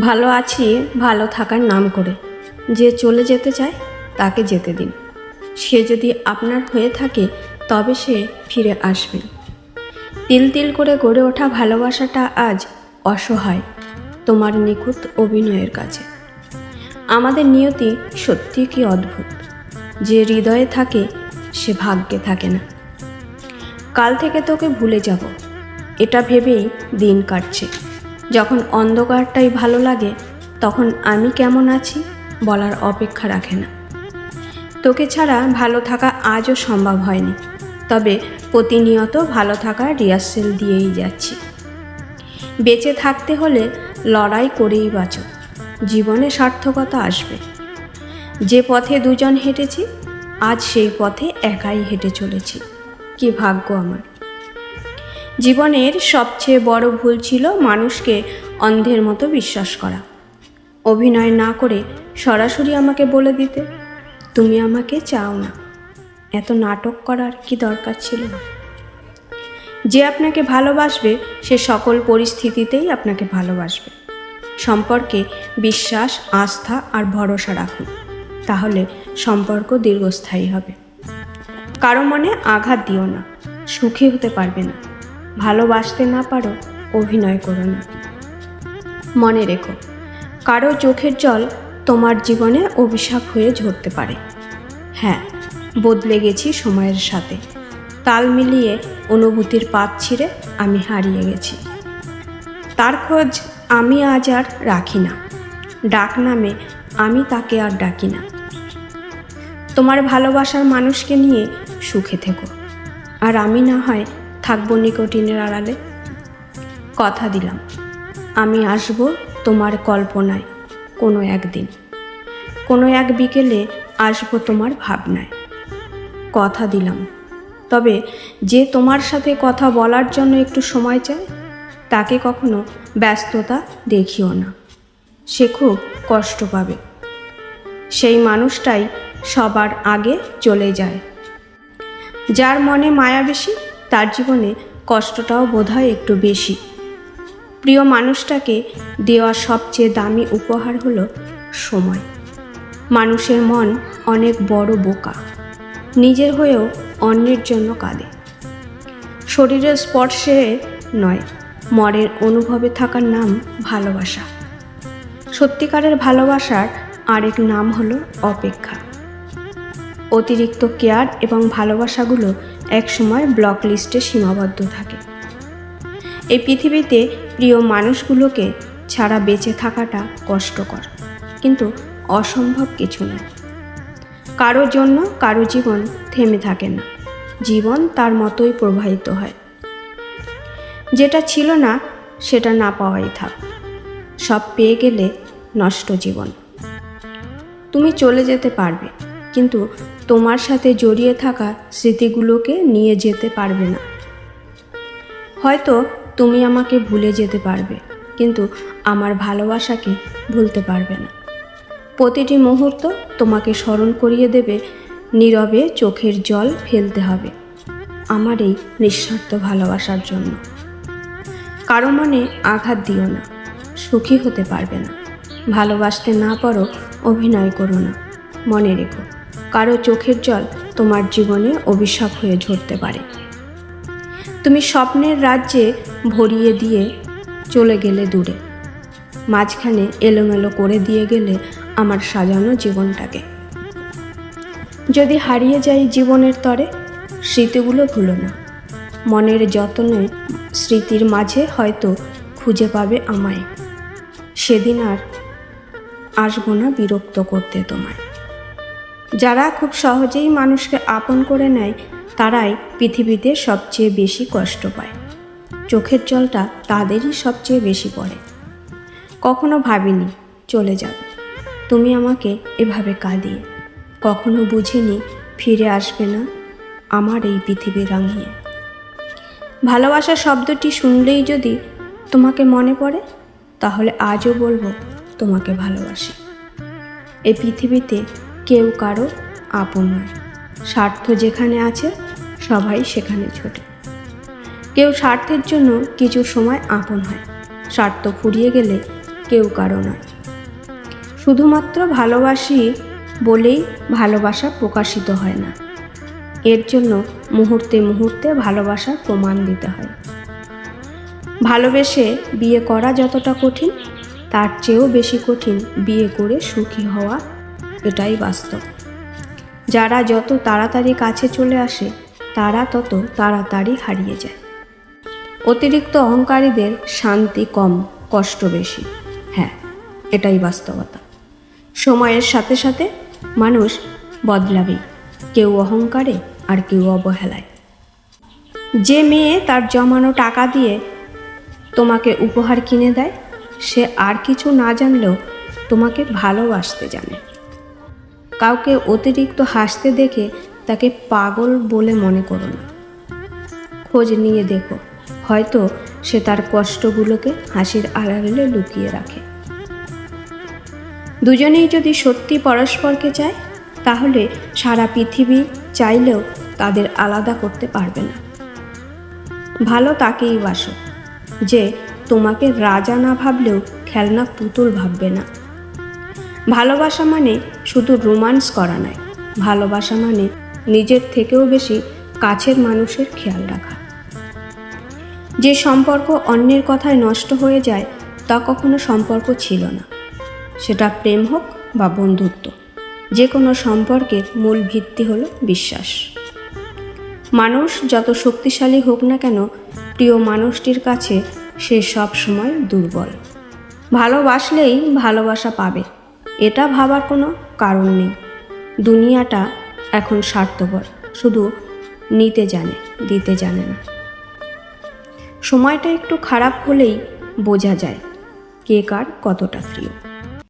ভালো আছি, ভালো থাকার নাম করে। যে চলে যেতে চায়, তাকে যেতে দিন। সে যদি আপনার হয়ে থাকে, তবে সে ফিরে আসবে। তিল তিল করে গড়ে ওঠা ভালোবাসাটা আজ অসহায়, তোমার নিখুঁত অভিনয়ের কাছে। আমাদের নিয়তি সত্যি কি অদ্ভুত, যে হৃদয়ে থাকে, সে ভাগ্যে থাকে না। কাল থেকে তোকে ভুলে যাব, এটা ভেবেই দিন কাটছে। যখন অন্ধকারটাই ভালো লাগে, তখন আমি কেমন আছি বলার অপেক্ষা রাখে না। তোকে ছাড়া ভালো থাকা আজও সম্ভব হয়নি, তবে প্রতিনিয়ত ভালো থাকার রিহার্সেল দিয়েই যাচ্ছি। বেঁচে থাকতে হলে লড়াই করেই বাঁচো, জীবনে সার্থকতা আসবে। যে পথে দুজন হেঁটেছি, আজ সেই পথে একাই হেঁটে চলেছি, কি ভাগ্য আমার। জীবনের সবচেয়ে বড় ভুল ছিল মানুষকে অন্ধের মতো বিশ্বাস করা। অভিনয় না করে সরাসরি আমাকে বলে দিতে। তুমি আমাকে চাও না। এত নাটক করার কি দরকার ছিল? না যে আপনাকে ভালোবাসবে, সে সকল পরিস্থিতিতেই আপনাকে ভালোবাসবে। সম্পর্কে বিশ্বাস, আস্থা আর ভরসা রাখুন। তাহলে সম্পর্ক দীর্ঘস্থায়ী হবে। কারও মনে আঘাত দিও না। সুখী হতে পারবে না। ভালোবাসতে না পারো, অভিনয় করো না। মনে রেখো, কারও চোখের জল তোমার জীবনে অভিশাপ হয়ে ঝরতে পারে। হ্যাঁ বদলে গেছি সময়ের সাথে। তাল মিলিয়ে অনুভূতির পাত ছিঁড়ে আমি হারিয়ে গেছি। তার খোঁজ আমি আজ আর রাখি না। ডাক নামে আমি তাকে আর ডাকি না। তোমার ভালোবাসার মানুষকে নিয়ে সুখে থেকো। আর আমি না হয় থাকব নিকটিনের আড়ালে। কথা দিলাম, আমি আসব তোমার কল্পনায় কোনো একদিন। কোনো এক বিকেলে আসব তোমার ভাবনায়। কথা দিলাম, তবে যে তোমার সাথে কথা বলার জন্য একটু সময় চায় তাকে কখনো ব্যস্ততা দেখিও না। সে খুব কষ্ট পাবে। সেই মানুষটাই সবার আগে চলে যায়। যার মনে মায়া বেশি তার জীবনে কষ্টটাও বোধহয় একটু বেশি। প্রিয় মানুষটাকে দেওয়া সবচেয়ে দামি উপহার হলো সময়। মানুষের মন অনেক বড় বোকা। নিজের হয়েও অন্যের জন্য কাঁদে। শরীরের স্পর্শে নয়, মনের অনুভবে থাকার নাম ভালোবাসা। সত্যিকারের ভালোবাসার আরেক নাম হলো অপেক্ষা। অতিরিক্ত কেয়ার এবং ভালোবাসাগুলো একসময় ব্লক লিস্টে সীমাবদ্ধ থাকে। এই পৃথিবীতে প্রিয় মানুষগুলোকে ছাড়া বেঁচে থাকাটা কষ্টকর, কিন্তু অসম্ভব কিছু নয়। কারও জন্য কারও জীবন থেমে থাকে না, জীবন তার মতোই প্রবাহিত হয়। যেটা ছিল না, সেটা না পাওয়াই থাক, সব পেয়ে গেলে নষ্ট জীবন। তুমি চলে যেতে পারবে, কিন্তু তোমার সাথে জড়িয়ে থাকা স্মৃতিগুলোকে নিয়ে যেতে পারবে না। হয়তো তুমি আমাকে ভুলে যেতে পারবে, কিন্তু আমার ভালোবাসাকে ভুলতে পারবে না। প্রতিটি মুহূর্ত তোমাকে স্মরণ করিয়ে দেবে, নীরবে চোখের জল ফেলতে হবে আমার এই নিঃস্বার্থ ভালোবাসার জন্য। কারও মনে আঘাত দিও না, সুখী হতে পারবে না। ভালোবাসতে না পারো, অভিনয় করো না, মনে রেখো। কারও চোখের জল তোমার জীবনে অভিশাপ হয়ে ঝরতে পারে। তুমি স্বপ্নের রাজ্যে ভরিয়ে দিয়ে চলে গেলে দূরে। মাঝখানে এলোমেলো করে দিয়ে গেলে আমার সাজানো জীবনটাকে। যদি হারিয়ে যাই জীবনের তরে, স্মৃতিগুলো ভুলো না। মনের যত্নে স্মৃতির মাঝে হয়তো খুঁজে পাবে আমায়। সেদিন আর আসব না বিরক্ত করতে তোমায়। যারা খুব সহজেই মানুষকে আপন করে নেয়, তারাই পৃথিবীতে সবচেয়ে বেশি কষ্ট পায়। চোখের জলটা তাদেরই সবচেয়ে বেশি পড়ে। কখনো ভাবিনি চলে যাবে। তুমি আমাকে এভাবে কাঁদিয়ে কখনো বুঝিনি ফিরে আসবে না আমার এই পৃথিবী রাঙিয়ে। ভালোবাসা শব্দটি শুনলেই যদি তোমাকে মনে পড়ে, তাহলে আজও বলব তোমাকে ভালোবাসি। এই পৃথিবীতে কেউ কারও আপন নয়। স্বার্থ যেখানে আছে, সবাই সেখানে ছোটে। কেউ স্বার্থের জন্য কিছু সময় আপন হয়। স্বার্থ ফুরিয়ে গেলে কেউ কারও নয়। শুধুমাত্র ভালোবাসি বলেই ভালোবাসা প্রকাশিত হয় না। এর জন্য মুহূর্তে মুহূর্তে ভালোবাসার প্রমাণ দিতে হয়। ভালোবেসে বিয়ে করা যতটা কঠিন, তার চেয়েও বেশি কঠিন বিয়ে করে সুখী হওয়া এটাই বাস্তব। যারা যত তাড়াতাড়ি কাছে চলে আসে, তারা তত তাড়াতাড়ি হারিয়ে যায়। অতিরিক্ত অহংকারীদের শান্তি কম, কষ্ট বেশি। হ্যাঁ এটাই বাস্তবতা। সময়ের সাথে সাথে মানুষ বদলাবেই কেউ অহংকারে আর কেউ অবহেলায়। যে মেয়ে তার জমানো টাকা দিয়ে তোমাকে উপহার কিনে দেয়, সে আর কিছু না জানলেও তোমাকে ভালোবাসতে জানে। কাউকে অতিরিক্ত হাসতে দেখে তাকে পাগল বলে মনে করো না। খোঁজ নিয়ে দেখো, হয়তো সে তার কষ্টগুলোকে হাসির আড়ালে লুকিয়ে রাখে। দুজনেই যদি সত্যি পরস্পরকে চায়, তাহলে সারা পৃথিবী চাইলেও তাদের আলাদা করতে পারবে না। ভালো তাকেই বাসো, যে তোমাকে রাজা না ভাবলেও খেলনা পুতুল ভাববে না। ভালোবাসা মানে শুধু রোমান্স করা নয়। ভালোবাসা মানে নিজের থেকেও বেশি কাছের মানুষের খেয়াল রাখা। যে সম্পর্ক অন্যের কথায় নষ্ট হয়ে যায়, তা কখনো সম্পর্ক ছিল না। সেটা প্রেম হোক বা বন্ধুত্ব যে কোনো সম্পর্কের মূল ভিত্তি হলো বিশ্বাস। মানুষ যত শক্তিশালী হোক না কেন, প্রিয় মানুষটির কাছে সে সব সময় দুর্বল। ভালোবাসলেই ভালোবাসা পাবে। এটা ভাবার কোনো কারণ নেই। দুনিয়াটা এখন স্বার্থপর, শুধু নিতে জানে, দিতে জানে না। সময়টা একটু খারাপ হলেই বোঝা যায় কে কার কতটা প্রিয়।